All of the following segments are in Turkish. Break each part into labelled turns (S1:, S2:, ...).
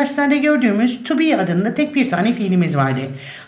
S1: derslerde gördüğümüz to be adında tek bir tane fiilimiz vardı.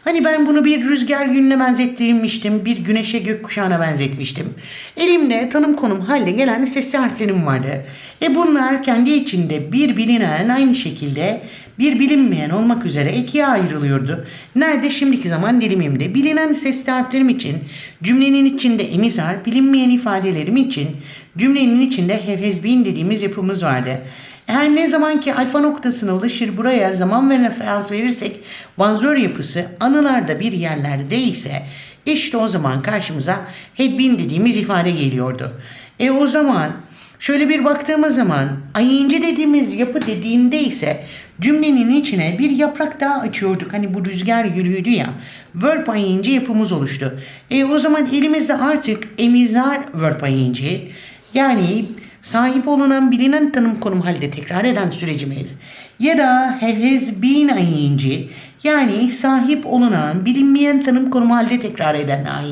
S1: Hani ben bunu bir rüzgar gününe benzettirmiştim, bir güneşe gökkuşağına benzetmiştim. Elimde tanım konum halde gelen sesli harflerim vardı. E bunlar kendi içinde bir bilinen aynı şekilde bir bilinmeyen olmak üzere ikiye ayrılıyordu. Nerede şimdiki zaman dilimimde bilinen sesli harflerim için cümlenin içinde emiz bilinmeyen ifadelerim için cümlenin içinde been dediğimiz yapımız vardı. Her ne zaman ki alfa noktasına ulaşır buraya zaman ve referans verirsek vanzör yapısı anılarda bir yerlerde ise işte o zaman karşımıza had been dediğimiz ifade geliyordu. E o zaman Şöyle bir baktığımız zaman ayıncı dediğimiz yapı dediğinde ise cümlenin içine bir yaprak daha açıyorduk. Hani bu rüzgar gülüydü ya. Verb ayıncı yapımız oluştu. E o zaman elimizde artık emizar verb ayıncı yani sahip olunan bilinen tanım konum halde tekrar eden sürecimiz ya da has been ayıncı yani sahip olunan bilinmeyen tanım konum halde tekrar eden ay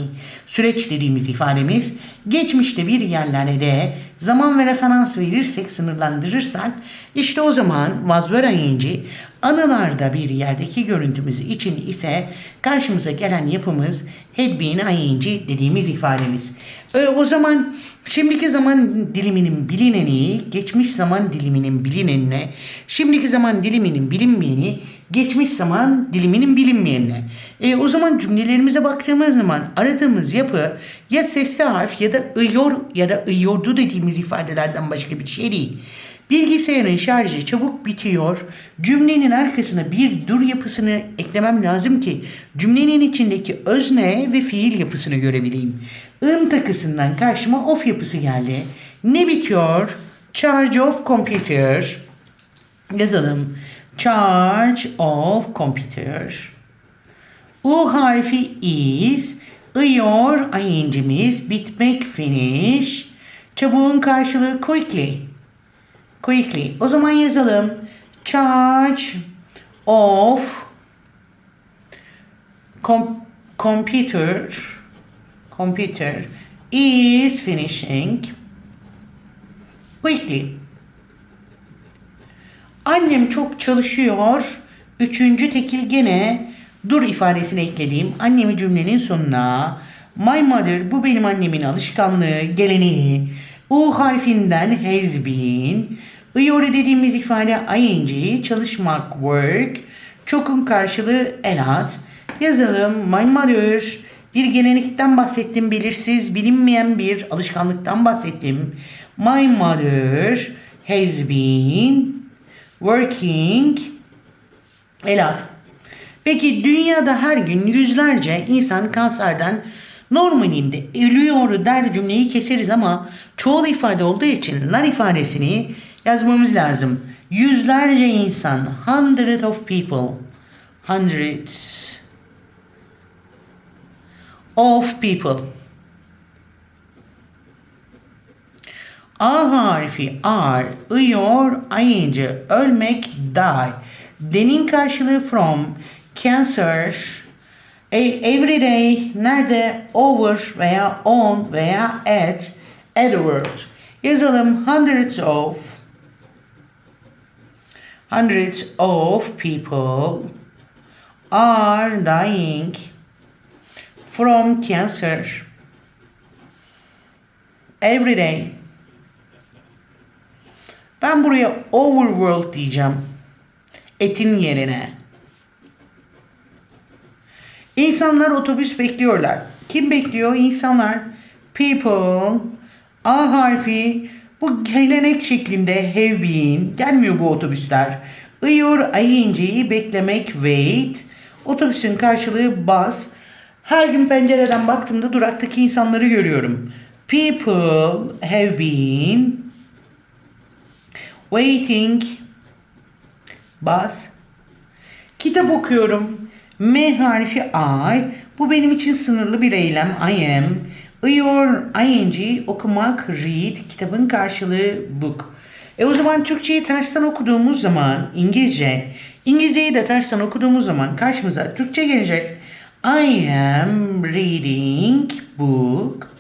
S1: süreç dediğimiz ifademiz geçmişte bir yerlere de zaman ve referans verirsek sınırlandırırsak işte o zaman was were ayıncı anılarda bir yerdeki görüntümüz için ise karşımıza gelen yapımız had been ayıncı dediğimiz ifademiz. E, o zaman şimdiki zaman diliminin bilineni, geçmiş zaman diliminin bilinenine, şimdiki zaman diliminin bilinmeyeni, geçmiş zaman diliminin bilinmeyenine. E, o zaman cümlelerimize baktığımız zaman aradığımız yapı ya sesli harf ya da ıyor ya da iyordu dediğimiz ifadelerden başka bir şey değil. Bilgisayarın şarjı çabuk bitiyor. Cümlenin arkasına bir dur yapısını eklemem lazım ki cümlenin içindeki özne ve fiil yapısını görebileyim. ın takısından karşıma of yapısı geldi. Ne bitiyor? Charge of computer. Yazalım. Charge of computer. U harfi is. Iyor ayıncımız. Bitmek finish. Çabuğun karşılığı quickly. Quickly. O zaman yazalım. Charge of com- computer computer is finishing quickly. Annem çok çalışıyor. Üçüncü tekil gene dur ifadesini eklediğim annemi cümlenin sonuna. My mother bu benim annemin alışkanlığı, geleneği. U harfinden has been. Iori dediğimiz ifade ing, çalışmak work. Çokun karşılığı elat. Yazalım my mother. Bir gelenekten bahsettim belirsiz bilinmeyen bir alışkanlıktan bahsettim. My mother has been working elat. Peki dünyada her gün yüzlerce insan kanserden normalinde ölüyor der cümleyi keseriz ama çoğul ifade olduğu için lar ifadesini yazmamız lazım. Yüzlerce insan, hundred of people, hundreds of people. A harfi ar, ıyor, ayıncı, ölmek, die. Denin karşılığı from, cancer, e, everyday, nerede, over veya on veya at, Edward. Yazalım hundreds of, hundreds of people are dying from cancer every day. Ben buraya overworld diyeceğim. Etin yerine. İnsanlar otobüs bekliyorlar. Kim bekliyor? İnsanlar. People. A harfi bu gelenek şeklinde have been. Gelmiyor bu otobüsler. Iyor ayıncayı beklemek wait. Otobüsün karşılığı bus. Her gün pencereden baktığımda duraktaki insanları görüyorum. People have been waiting bus. Kitap okuyorum. M harfi I. Bu benim için sınırlı bir eylem. I am. Iyor, ing, okumak, read. Kitabın karşılığı book. E o zaman Türkçeyi tersten okuduğumuz zaman İngilizce, İngilizceyi de tersten okuduğumuz zaman karşımıza Türkçe gelecek. I am reading book.